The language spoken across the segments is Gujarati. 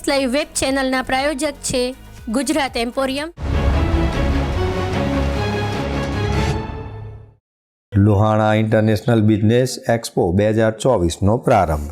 એસ લાઈવ વેબ ચેનલના પ્રાયોજક છે Gujarat emporium. Luhana international business expo બે હજાર ચોવીસનો પ્રારંભ.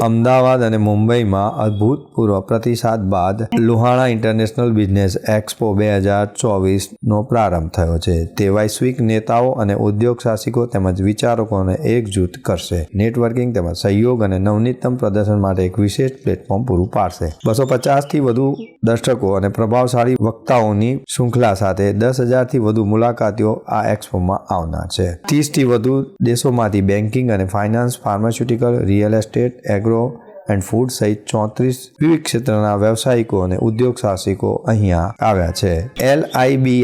અમદાવાદ અને મુંબઈમાં અભૂતપૂર્વ પ્રતિસાદ બાદ લુહાણા ઇન્ટરનેશનલ બિઝનેસ એક્સપો બે હજાર ચોવીસનો પ્રારંભ થયો છે. તે વૈશ્વિક નેતાઓ અને ઉદ્યોગ સાહસિકો તેમજ વિચારકોને એકજૂથ કરશે. નેટવર્કિંગ તેમજ સહયોગ અને નવનીતમ પ્રદર્શન માટે એક વિશેષ પ્લેટફોર્મ પૂરું પાડશે. બસો પચાસથી વધુ દર્શકો અને પ્રભાવશાળી વક્તાઓની શૃંખલા સાથે દસ હજારથી વધુ મુલાકાતીઓ આ એક્સપોમાં આવનાર છે. ત્રીસથી વધુ દેશોમાંથી બેન્કિંગ અને finance pharmaceutical, real estate agro and food સહિત ચોત્રીસ વિવિધ ક્ષેત્રના વ્યવસાયિકો અને ઉદ્યોગ સાહસિકો અહીંયા આવ્યા છે. એલ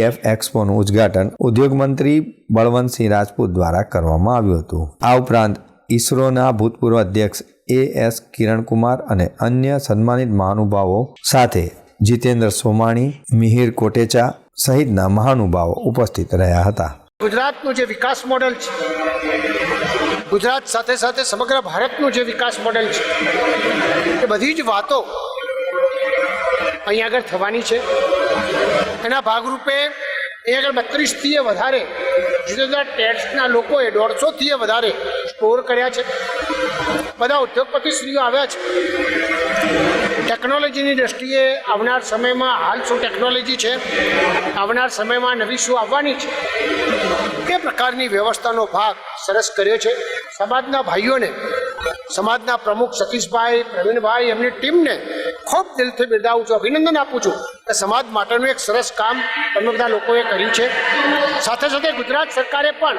એફ એક્સપોનું ઉદ્ઘાટન ઉદ્યોગ મંત્રી બળવંતસિંહ રાજપૂત દ્વારા કરવામાં આવ્યું હતું. આ ઉપરાંત ઇસરોના ભૂતપૂર્વ અધ્યક્ષ એ એસ કિરણકુમાર અને અન્ય સન્માનિત મહાનુભાવો સાથે જીતેન્દ્ર સોમાણી, મિહિર કોટેચા સહિતના મહાનુભાવો ઉપસ્થિત રહ્યા હતા. ગુજરાતનું જે વિકાસ મોડેલ છે, ગુજરાત સાથે સાથે સમગ્ર ભારતનું જે વિકાસ મોડેલ છે, એ બધી જ વાતો અહીંયા આગળ થવાની છે. એના ભાગરૂપે અહીંયા આગળ બત્રીસથી વધારે જુદા જુદા ટેક્સના લોકોએ દોઢસોથી વધારે સ્ટોર કર્યા છે. બધા ઉદ્યોગપતિશ્રીઓ આવ્યા છે. ટેકનોલોજીની દ્રષ્ટિએ આવનાર સમયમાં હાલ શું ટેકનોલોજી છે? આવનાર સમયમાં નવી શું આવવાની છે? તે પ્રકારની વ્યવસ્થાનો ભાગ સરસ કર્યો છે. સમાજના ભાઈઓને, સમાજના પ્રમુખ સતીશભાઈ, પ્રવીણભાઈ એમની ટીમને ખૂબ દિલથી બિરદાવું છું, અભિનંદન આપું છું કે સમાજ માટેનું એક સરસ કામ તમે બધા લોકોએ કર્યું છે. સાથે સાથે ગુજરાત સરકારે પણ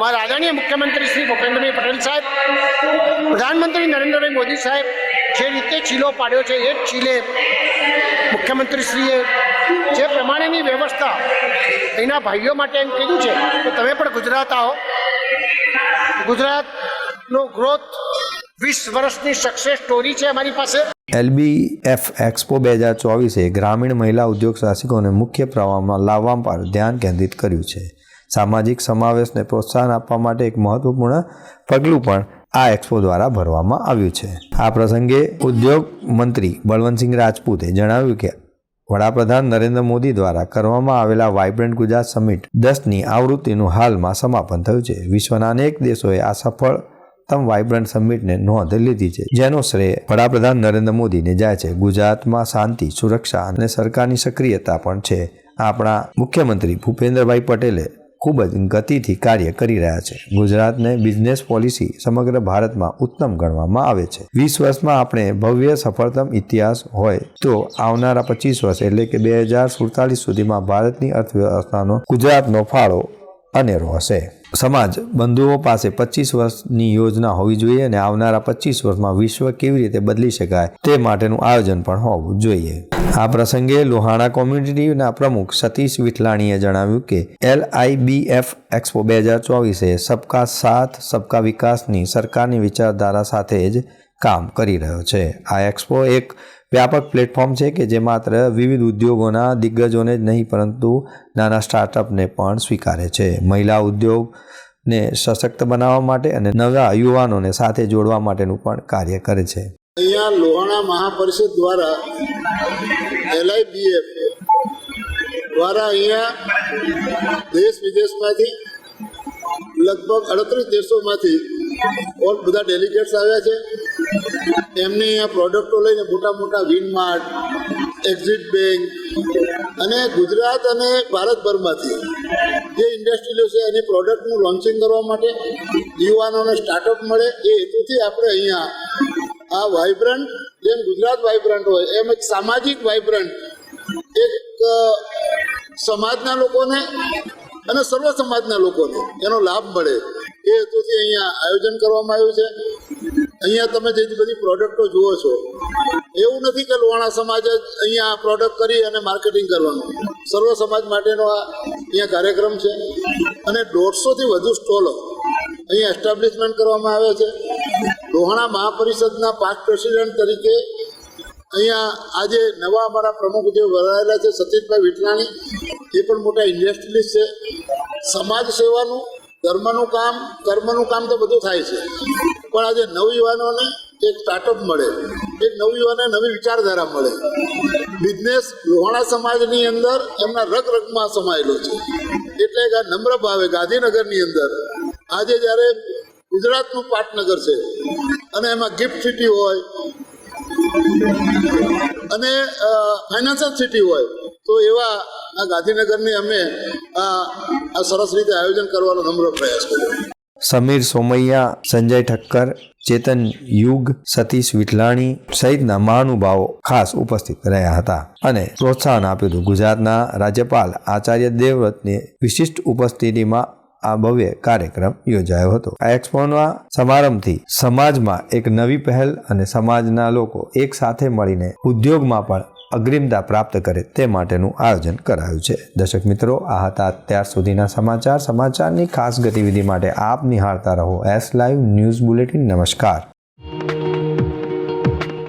મારા આદરણીય મુખ્યમંત્રી શ્રી ભૂપેન્દ્રભાઈ પટેલ સાહેબ, પ્રધાનમંત્રી નરેન્દ્રભાઈ મોદી સાહેબ જે રીતે ચીલો પાડ્યો છે એ જ ચીલે મુખ્યમંત્રીશ્રીએ જે પ્રમાણેની વ્યવસ્થા એના ભાઈઓ માટે એમ કીધું છે કે તમે પણ ગુજરાત આવો. ગુજરાતનો ગ્રોથ વીસ વર્ષની સક્સેસ સ્ટોરી છે અમારી પાસે. એફ એક્સપો બે હજાર ચોવીસે ગ્રામીણ મહિલા ઉદ્યોગ સાહસિકોને મુખ્ય પ્રવાહમાં લાવવા પર ધ્યાન કેન્દ્રિત કર્યું છે. સામાજિક સમાવેશને પ્રોત્સાહન આપવા માટે એક મહત્વપૂર્ણ પગલું પણ આ એક્સપો દ્વારા ભરવામાં આવ્યું છે. આ પ્રસંગે ઉદ્યોગ મંત્રી બળવંતસિંહ રાજપૂતે જણાવ્યું કે, વડાપ્રધાન નરેન્દ્ર મોદી દ્વારા કરવામાં આવેલા વાઇબ્રન્ટ ગુજરાત સમિટ દસની આવૃત્તિનું હાલમાં સમાપન થયું છે. વિશ્વના અનેક દેશોએ આ સફળતમ વાઇબ્રન્ટ સમિટને નોંધ લીધી છે, જેનો શ્રેય વડાપ્રધાન નરેન્દ્ર મોદીને જાય છે. ગુજરાતમાં શાંતિ, સુરક્ષા અને સરકારની સક્રિયતા પણ છે. આપણા મુખ્યમંત્રી ભૂપેન્દ્રભાઈ પટેલે ખૂબ જ ગતિથી કાર્ય કરી રહ્યા છે. ગુજરાતને બિઝનેસ પોલિસી સમગ્ર ભારતમાં ઉત્તમ ગણવામાં આવે છે. વીસ વર્ષમાં આપણે ભવ્ય સફળતમ ઇતિહાસ હોય તો આવનારા પચીસ વર્ષ એટલે કે બે હજાર સુડતાલીસ સુધીમાં ભારતની અર્થવ્યવસ્થાનો ગુજરાતનો ફાળો અનેરો હશે. સમાજ બંધુઓ પાસે પચીસ વર્ષની યોજના હોવી જોઈએ અને આવનારા પચીસ વર્ષમાં વિશ્વ કેવી રીતે બદલી શકાય તે માટેનું આયોજન પણ હોવું જોઈએ. આ પ્રસંગે લોહાણા કોમ્યુનિટીના પ્રમુખ સતીશ વિઠલાણીએ જણાવ્યું કે એલ એફ એક્સપો બે હજાર ચોવીસે સબકા સાથ, સબકા વિકાસની સરકારની વિચારધારા સાથે જ કામ કરી રહ્યો છે. આ એક્સપો એક વ્યાપક પ્લેટફોર્મ છે કે જે માત્ર વિવિધ ઉદ્યોગોના દિગ્ગજોને જ નહીં, પરંતુ નાના સ્ટાર્ટઅપને પણ સ્વીકારે છે. મહિલા ઉદ્યોગને સશક્ત બનાવવા માટે અને નવા યુવાનોને સાથે જોડવા માટેનું પણ કાર્ય કરે છે. અહીંયા લોહાણા મહાપરિષદ દ્વારા એલઆઈબીએફ દ્વારા અહીંયા દેશ વિદેશમાંથી લગભગ અડત્રીસ દેશોમાંથી ઓલ બધા ડેલિગેટ્સ આવ્યા છે. એમની અહીંયા પ્રોડક્ટો લઈને મોટા મોટા વિનમાર્ટ એક્ઝિટ બેંક અને ગુજરાત અને ભારતભરમાંથી જે ઇન્ડસ્ટ્રીઓ છે એની પ્રોડક્ટનું લોન્ચિંગ કરવા માટે યુવાનોને સ્ટાર્ટઅપ મળે એ હેતુથી આપણે અહીંયા આ વાઇબ્રન્ટ જેમ ગુજરાત વાઇબ્રન્ટ હોય, એમ એક સામાજિક વાઇબ્રન્ટ એક સમાજના લોકોને અને સર્વ સમાજના લોકોને એનો લાભ મળે. એ હેતુથી અહીંયા આયોજન કરવામાં આવ્યું છે. અહીંયા તમે જે બધી પ્રોડક્ટો જુઓ છો, એવું નથી કે લોહાણા સમાજ જ અહીંયા પ્રોડક્ટ કરી અને માર્કેટિંગ કરવાનું. સર્વ સમાજ માટેનો આ અહીંયા કાર્યક્રમ છે. અને દોઢસોથી વધુ સ્ટોલો અહીંયા એસ્ટાબ્લિશમેન્ટ કરવામાં આવે છે. લોહાણા મહાપરિષદના પાંચ પ્રેસિડેન્ટ તરીકે અહીંયા આજે નવા અમારા પ્રમુખ જે વરાયેલા છે, સતીશભાઈ વિટલાણી એ પણ મોટા ઇન્ડસ્ટ્રીલિસ્ટ છે. સમાજ સેવાનું ધર્મનું કામ, કર્મનું કામ તો બધું થાય છે. પણ આજે નવયુવાનોને એક સ્ટાર્ટઅપ મળે. એક નવયુવાને નવી વિચારધારા મળે. બિઝનેસ લોહાણા સમાજની અંદર એમના રગ રગમાં સમાયેલો છે. એટલે કે આ નમ્ર ભાવે ગાંધીનગરની અંદર આજે જ્યારે ગુજરાતનું પાટનગર છે અને એમાં ગિફ્ટ સિટી હોય અને ફાઇનાન્શિયલ સિટી હોય તો એવા આ ગાંધીનગરની અમે આ સરસ રીતે આયોજન કરવાનો નમ્ર પ્રયાસ કર્યો. સમીર સોમૈયા, સંજય ઠક્કર, ચેતન યુગ, સતીશ વિઠલાણી સહિતના મહાનુભાવો ખાસ ઉપસ્થિત રહ્યા હતા અને પ્રોત્સાહન આપ્યું હતું. ગુજરાતના રાજ્યપાલ આચાર્ય દેવવ્રતની વિશિષ્ટ ઉપસ્થિતિમાં આ ભવ્ય કાર્યક્રમ યોજાયો હતો. આ એક્સપોના સમારંભથી સમાજમાં એક નવી પહેલ અને સમાજના લોકો એક સાથે મળીને ઉદ્યોગમાં પણ અગ્રિમતા પ્રાપ્ત કરે તે માટેનું આયોજન કરાયું છે. દર્શક મિત્રો, આ હતા અત્યાર સુધીના સમાચાર. સમાચારની ખાસ ગતિવિધિ માટે આપ નિહાળતા રહો. એસ લાઈવ ન્યૂઝ બુલેટિન નમસ્કાર.